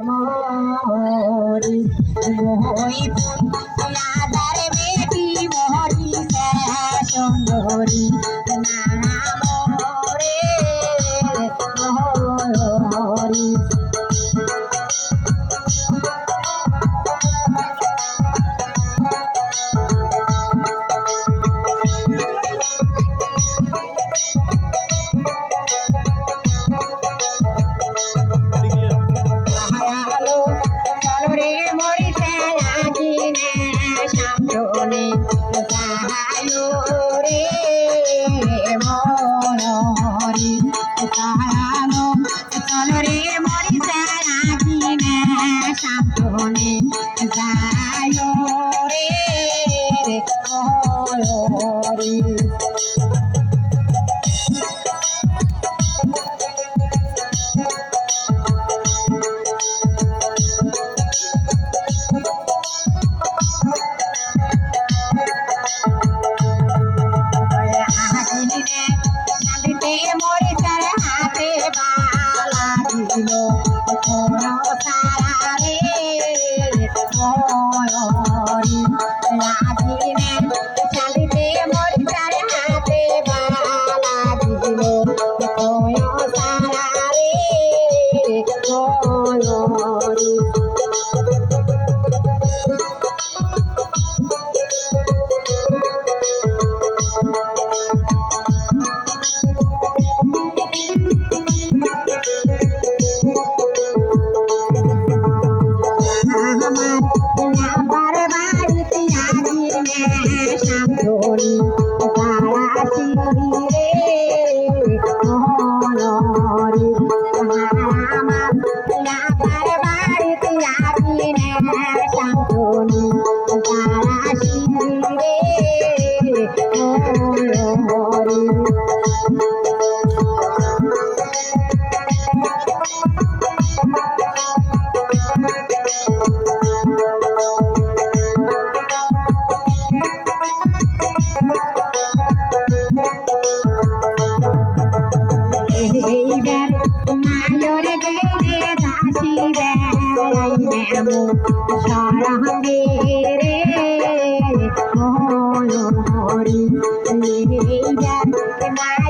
মোহরি মোহরি পুনা দারে বেটি মোহরি 这里。Música Thank you.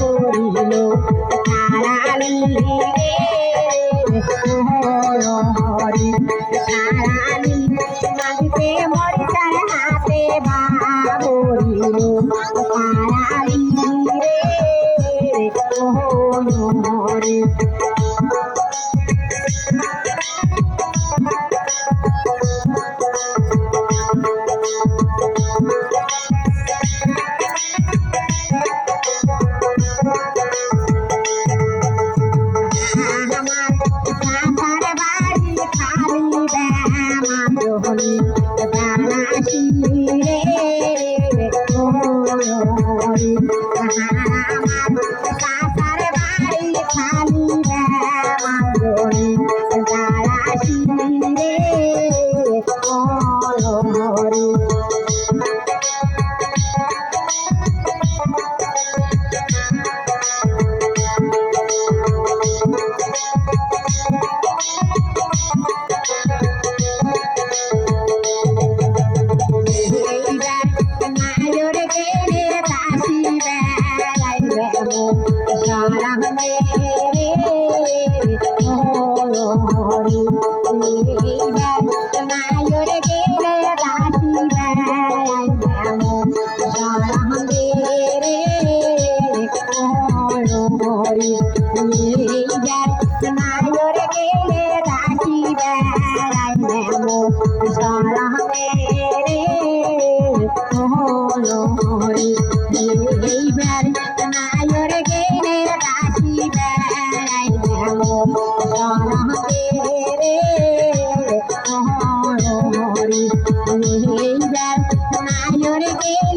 করিল তারালি হর হরি তারালি মাগিতে মরি তার হাতে বা করিল। হরি এইবার মায়র গেলে দাসি বেড়াই নামো সারা রে হরি এইবার মায়র গেলে দাসি বেড়াই নামো সারা রে হরি এইবার মায়র গেলে